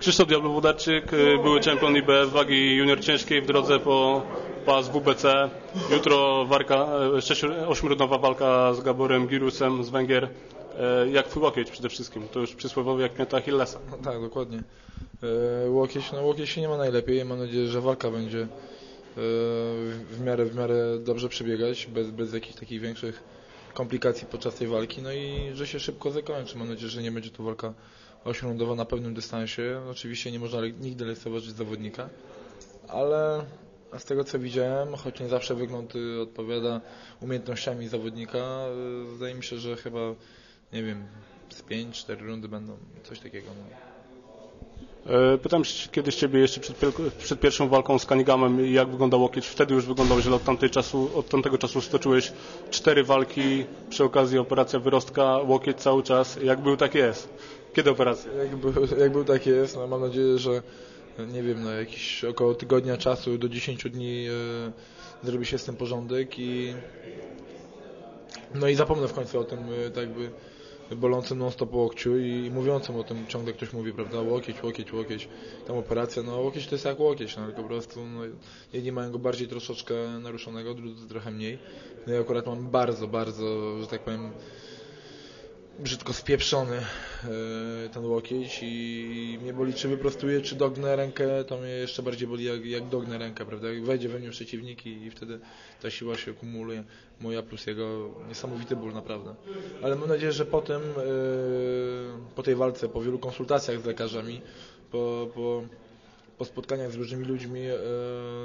Krzysztof Diablo Wudarczyk, y, były czempion IBF wagi junior ciężkiej w drodze po pas WBC. Jutro walka, 8-rundowa walka z Gaborem Girusem z Węgier. Y, Jak twój łokieć przede wszystkim? To już przysłowiowy jak mięta Achillesa. No tak, dokładnie. E, Łokieć, no łokieć się nie ma najlepiej. Mam nadzieję, że walka będzie e, w miarę, w miarę dobrze przebiegać, bez, bez jakichś takich większych komplikacji podczas tej walki, no i że się szybko zakończy. Mam nadzieję, że nie będzie to walka ośmiorundowa na pewnym dystansie. Oczywiście nie można nigdy lekceważyć zawodnika, ale z tego co widziałem, choć nie zawsze wygląd y, odpowiada umiejętnościami zawodnika, wydaje mi się, że chyba, nie wiem, z 5-4 rundy będą, coś takiego. E, Pytam kiedyś Ciebie jeszcze przed, pier- przed pierwszą walką z Kanigamem, jak wyglądał łokieć. Wtedy już wyglądał źle, od, tamtego czasu stoczyłeś cztery walki, przy okazji operacja wyrostka, łokieć cały czas. Jak był, tak jest. Kiedy operacja? Jak był, tak jest, no mam nadzieję, że nie wiem, no jakieś około tygodnia czasu do 10 dni e, zrobi się z tym porządek i no i zapomnę w końcu o tym e, tak jakby bolącym non stop łokciu i mówiącym o tym ciągle ktoś mówi, prawda, łokieć, łokieć, łokieć, tam operacja, no łokieć to jest jak łokieć, no po prostu no, jedni mają go bardziej troszeczkę naruszonego, drudzy trochę mniej. No i akurat mam bardzo, bardzo, że tak powiem, brzydko spieprzony e, ten łokieć i mnie boli, czy wyprostuję, czy dognę rękę, to mnie jeszcze bardziej boli, jak, jak dognę rękę, prawda? Jak wejdzie we mnie przeciwnik i, i wtedy ta siła się kumuluje, moja plus jego, niesamowity ból naprawdę. Ale mam nadzieję, że po tym, e, po tej walce, po wielu konsultacjach z lekarzami, po, po, po spotkaniach z różnymi ludźmi e,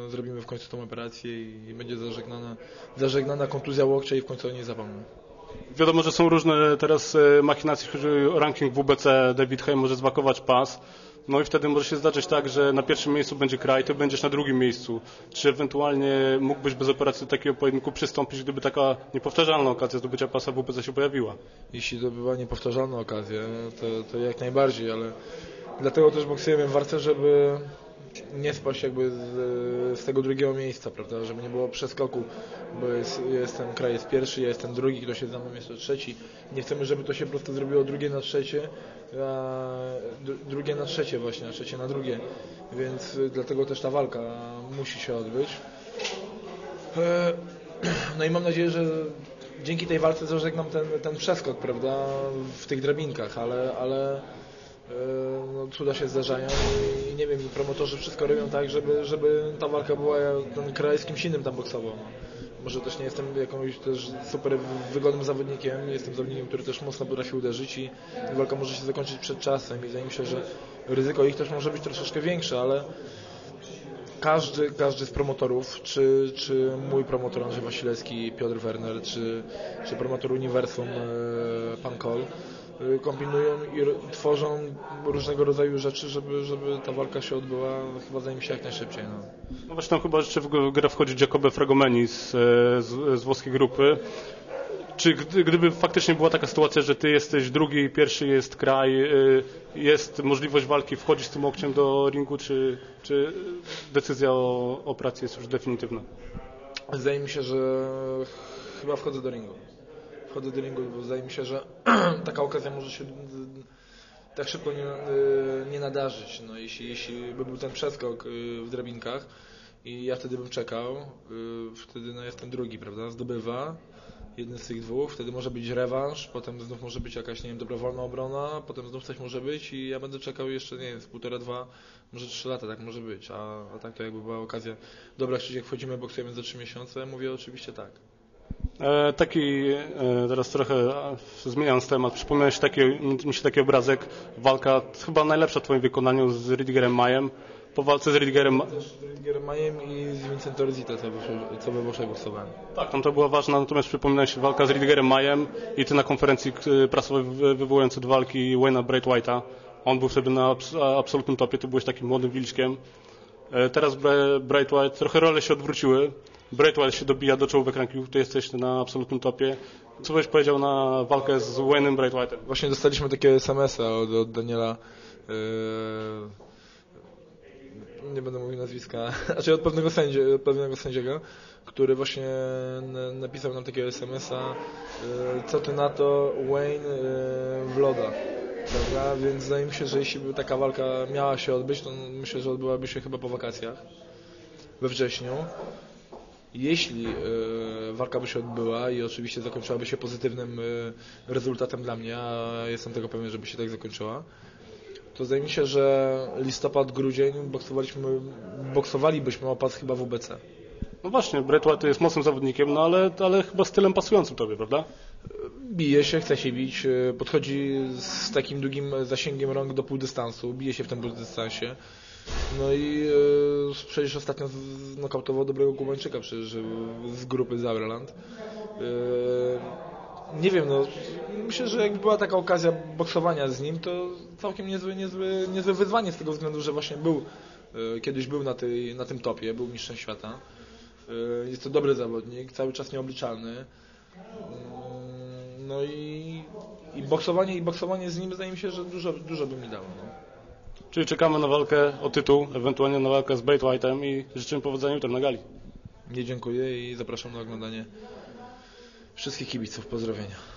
zrobimy w końcu tą operację i będzie zażegnana, zażegnana kontuzja łokcia i w końcu o niej zapomnę. Wiadomo, że są różne teraz e, machinacje, jeśli chodzi o ranking WBC. David Hay może zwakować pas. No i wtedy może się zdarzyć tak, że na pierwszym miejscu będzie kraj, ty będziesz na drugim miejscu. Czy ewentualnie mógłbyś bez operacji do takiego pojedynku przystąpić, gdyby taka niepowtarzalna okazja zdobycia pasa WBC się pojawiła? Jeśli to była niepowtarzalna okazja, to, to jak najbardziej, ale dlatego też boksujemy w walce, żeby nie spaść jakby z, z tego drugiego miejsca, prawda, żeby nie było przeskoku, bo jest, jestem kraj jest pierwszy, ja jestem drugi, ktoś jest za mną jeszcze trzeci. Nie chcemy, żeby to się po prostu zrobiło drugie na trzecie, drugie na trzecie właśnie, a trzecie na drugie, więc dlatego też ta walka musi się odbyć. E, No i mam nadzieję, że dzięki tej walce zażegnam ten, ten przeskok, prawda, w tych drabinkach, ale, ale no, cuda się zdarzają i nie wiem, promotorzy wszystko robią tak, żeby, żeby ta walka była, ten kraj z kimś innym tam boksował. Może też nie jestem jakąś też super wygodnym zawodnikiem, jestem zawodnikiem, który też mocno potrafi uderzyć i walka może się zakończyć przed czasem i wydaje mi się, że ryzyko ich też może być troszeczkę większe, ale każdy, każdy z promotorów, czy, czy mój promotor Andrzej Wasilewski, Piotr Werner, czy, czy promotor Uniwersum e, Pan Kol, kombinują i tworzą różnego rodzaju rzeczy, żeby, żeby ta walka się odbyła, chyba mi się jak najszybciej. No. No właśnie tam chyba jeszcze w grę wchodzi Giacobbe Fragomeni z, e, z, z włoskiej grupy. Czy gdy, gdyby faktycznie była taka sytuacja, że ty jesteś drugi, pierwszy jest kraj, y, jest możliwość walki, wchodzić z tym łokciem do ringu, czy, czy decyzja o operacji jest już definitywna? Zdaje mi się, że chyba wchodzę do ringu. Wchodzę do ringu, bo zdaje mi się, że taka okazja może się tak szybko nie, nie nadarzyć. No, jeśli, jeśli by był ten przeskok y, w drabinkach i ja wtedy bym czekał, y, wtedy no, jest ten drugi, prawda? Zdobywa jeden z tych dwóch, wtedy może być rewanż, potem znów może być jakaś, nie wiem, dobrowolna obrona, potem znów coś może być i ja będę czekał jeszcze, nie wiem, z półtora, dwa, może trzy lata, tak może być, a, a tak to jakby była okazja, dobra, Krzysiek, wchodzimy, boksujemy za trzy miesiące, mówię oczywiście tak. E, taki, e, teraz trochę zmieniając temat, przypomniał się taki, mi się taki obrazek, walka chyba najlepsza w twoim wykonaniu z Rydigerem Majem. Po walce z Rydigerem, z Giermajem i z Vincenzo Rizita, co, we- Włoszech boksowałem. tak, tam to była ważna, natomiast przypomina się walka z Rydigerem Majem i ty na konferencji k- prasowej wy- wywołujący do walki Wayne'a Bright White'a. On był wtedy na absolutnym topie, ty byłeś takim młodym wilczkiem. E, Teraz Bright White, trochę role się odwróciły. Bright White się dobija do czołówek rankingu, ty jesteś na absolutnym topie. Co byś powiedział na walkę z Wayne'em Bright White'em? Właśnie dostaliśmy takie SMS-a od, od Daniela, yy, nie będę mówił nazwiska, znaczy od pewnego, sędzi, od pewnego sędziego, który właśnie napisał nam takiego SMS-a, yy, co ty na to Wayne yy, w loda. prawda? Więc wydaje mi się, że jeśli by taka walka miała się odbyć, to myślę, że odbyłaby się chyba po wakacjach we wrześniu. Jeśli e, walka by się odbyła i oczywiście zakończyłaby się pozytywnym e, rezultatem dla mnie, a jestem tego pewien, żeby się tak zakończyła, to zdaje mi się, że listopad, grudzień boksowaliśmy, boksowalibyśmy o pas chyba w WBC. No właśnie, Bret White jest mocnym zawodnikiem, no ale, ale chyba stylem pasującym tobie, prawda? Bije się, chce się bić, e, podchodzi z takim długim zasięgiem rąk do półdystansu, bije się w tym półdystansie. No i e, przecież ostatnio znokautował dobrego Kubańczyka przecież z grupy Zauerland. E, nie wiem, no myślę, że jakby była taka okazja boksowania z nim, to całkiem niezłe, niezłe, niezłe wyzwanie z tego względu, że właśnie był, e, kiedyś był na, tej, na tym topie, był mistrzem świata. E, Jest to dobry zawodnik, cały czas nieobliczalny. Mm, No i, i boksowanie i boksowanie z nim zdaje mi się, że dużo, dużo by mi dało. No. Czyli czekamy na walkę o tytuł, ewentualnie na walkę z Bret White'em i życzymy powodzenia jutro na gali. Nie dziękuję i zapraszam na oglądanie wszystkich kibiców. Pozdrowienia.